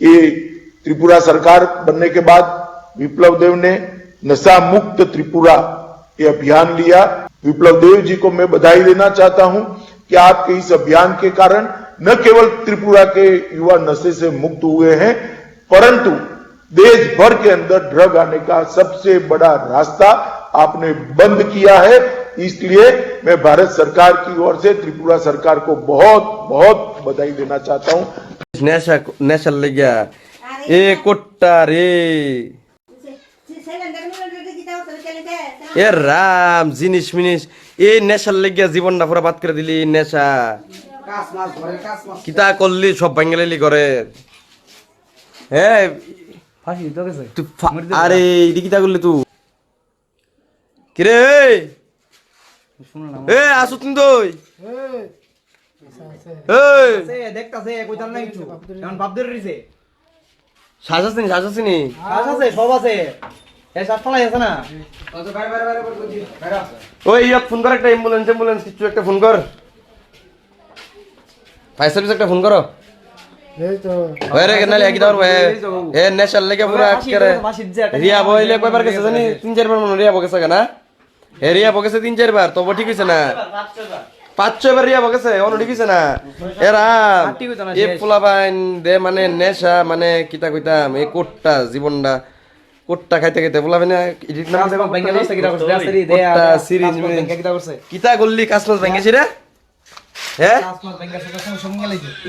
ये त्रिपुरा सरकार बनने के बाद विप्लव देव ने नशा मुक्त त्रिपुरा ये अभियान लिया। विप्लव देव जी को मैं बधाई देना चाहता हूँ कि आपके इस अभियान के कारण न केवल त्रिपुरा के युवा नशे से मुक्त हुए हैं, परंतु देश भर के अंदर ड्रग आने का सबसे बड़ा रास्ता आपने बंद किया है। इसलिए मैं भारत सरकार की ओर से त्रिपुरा सरकार को बहुत बहुत बधाई देना चाहता हूँ। নেশা নেশার লেগিয়া। এ কোট্টা রে। এ রাম জিনিস মিনিস। এই নেশার লেগিয়া জীবনটা পুরো বাদ করে দিলি নেশা। কিতা করলি সব বাঙ্গালি করে হ্যাঁ আরে এটি কিতা করলি তুই কিরে এ আসুত তুই দেখতাছে কইতাম না কিছু। এখন বাপ ধরে রইছে। সাজাসিনি সাজাসিনি কাজ আছে সব আছে। এই সাত ফালাই আছে না? ওই ইয়াত ফোন কর একটা অ্যাম্বুলেন্স অ্যাম্বুলেন্স কিছু একটা ফোন কর। ফায়ার সার্ভিস একটা ফোন করো। ওই রে নালে দাও এ এ নেশার লেগে পুরো আটকে রিয়া বইলে কয়বার গেছে জানি? তিন চারবার মনে রিয়া বকেছে না? হে রিয়া বকেছে তিন চারবার তবু ঠিক হইছে না? পাঁচ ছয়বার রিয়া বকেছে অন্য ঠিক না। এরা এ। পোলাবাইন দে মানে নেশা মানে কিতা কইতাম এই কোটটা জীবনটা। কোটটা খাইতে খাইতে পোলাবাইন এডিট নাম দেখো ব্যাংকে বসে কিরা করছে? রাস্তারি দে কোটটা সিরিজ ব্যাংকে কিরা করছে? কিতা করলি কাজ মাছ ভেঙেছি রে? হ্যাঁ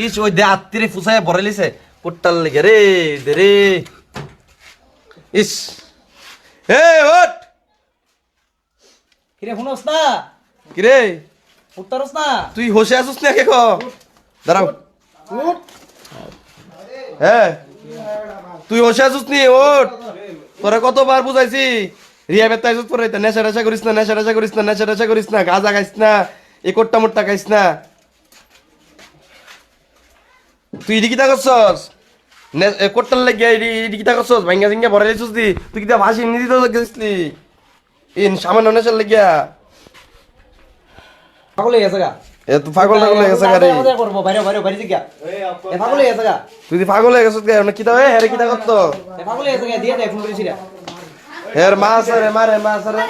ইস ওই দে আত্মীরে ফুসায় ভরে লিছে কোট্টার লেগে রে দে রে। ইস। হে ওট কিরে শুনোস না? কি রে উত্তরস না। তুই হোসে আসুস না কে। দাঁড়াও। হ্যাঁ তুই হোসে আসুস নি তোরা কতবার বুঝাইছি? রিয়া বেতা আসুস পরে নেশা করিস না নেশা করিস না নেশা করিস না গাঁজা খাইস না এই কোট্টা মোট্টা খাইস না। তুই ইডি কিতা করছস? এ কোট্টার লাগিয়া ইডি কিতা করছস? ভাঙ্গা জিঙ্গা ভরে লিছুস দি তুই কিতা ভাসি নিদি তো গেছিলি ইন সামান্য নেশার লাগিয়া। পাগল হয়ে গেছে গা। এ তুই পাগল টাগল হয়ে গেছে গাড়ি। মজা করব বাইরে বাইরে বাইরে জিগা এ পাগল হয়ে গেছে গা। তুই দি পাগল হয়ে গেছিস গায়ে কিতা এ হেরে কিতা করতো? এ পাগল হয়ে গেছে গা দিয়ে দে ফোন করেছি রে। হের মা আছে রে মারে মা আছে রে।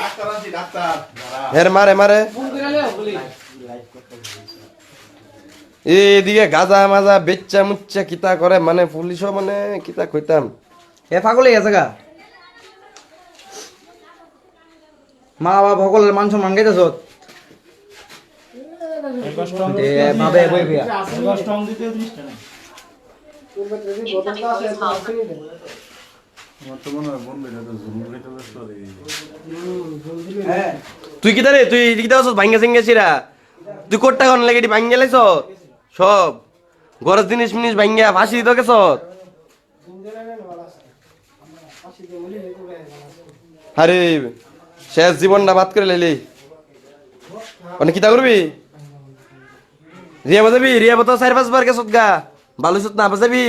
হের মারে মারে ফোন করে লে বলি। এদিকে গাজা মাজা বেচ্চা মুচ্চা কিতা করে মানে পুলিশও মানে কিতা কইতাম। এ পাগল হয়ে গেছে গা। মা বাবা ভগলের মান সম্মান তুই কিতা রে তুই কি আছিস? ভাঙ্গা সিঙ্গা ছিরা তুই কোটটা কোন লাগে ভাঙ্গা লাইছ সব। গরজ জিনিস মিনিস ভাঙ্গা, ফাঁসি দিত গেছ আরে, শেষ জীবনটা বাদ করে লাইলি। মানে কিতা করবি? রিয়া বাজাবি রিয়া বাজাও চার পাঁচবার গেছত গা। ভালো না বাজাবি?